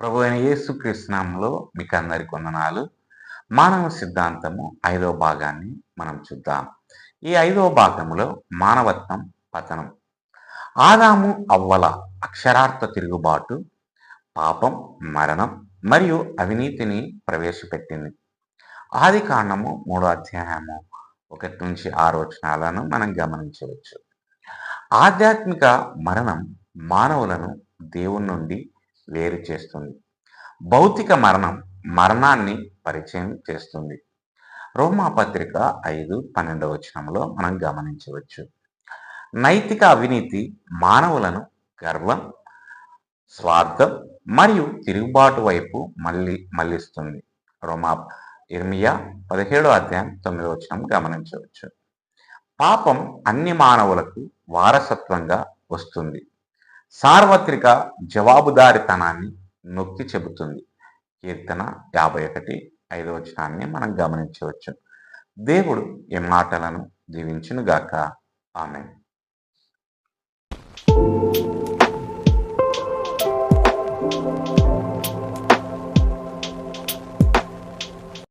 ప్రభు అయిన యేసుకృష్ణంలో మీకు అందరి కొందనాలు మానవ సిద్ధాంతము ఐదవ భాగాన్ని మనం చూద్దాం. ఈ ఐదవ భాగంలో మానవత్వం పతనం. ఆదాము అవ్వల అక్షరార్థ తిరుగుబాటు పాపం మరణం మరియు అవినీతిని ప్రవేశపెట్టింది. ఆది కాండము మూడో అధ్యాయము ఒకటి నుంచి ఆరు వచనాలను మనం గమనించవచ్చు. ఆధ్యాత్మిక మరణం మానవులను దేవుని నుండి వేరు చేస్తుంది. భౌతిక మరణం మరణాన్ని పరిచయం చేస్తుంది. రోమా పత్రిక ఐదు పన్నెండవ వచనంలో మనం గమనించవచ్చు. నైతిక అవినీతి మానవులను గర్వం స్వార్థం మరియు తిరుగుబాటు వైపు మళ్ళీ మళ్ళిస్తుంది. రోమా ఇర్మియా పదిహేడో అధ్యాయం తొమ్మిదో వచనం గమనించవచ్చు. పాపం అన్ని మానవులకు వారసత్వంగా వస్తుంది. సార్వత్రిక జవాబుదారితనాన్ని నొక్కి చెబుతుంది. కీర్తన యాభై ఒకటి ఐదవ వచనాన్ని మనం గమనించవచ్చు. దేవుడు ఈ మాటలను దీవించునుగాక. ఆమె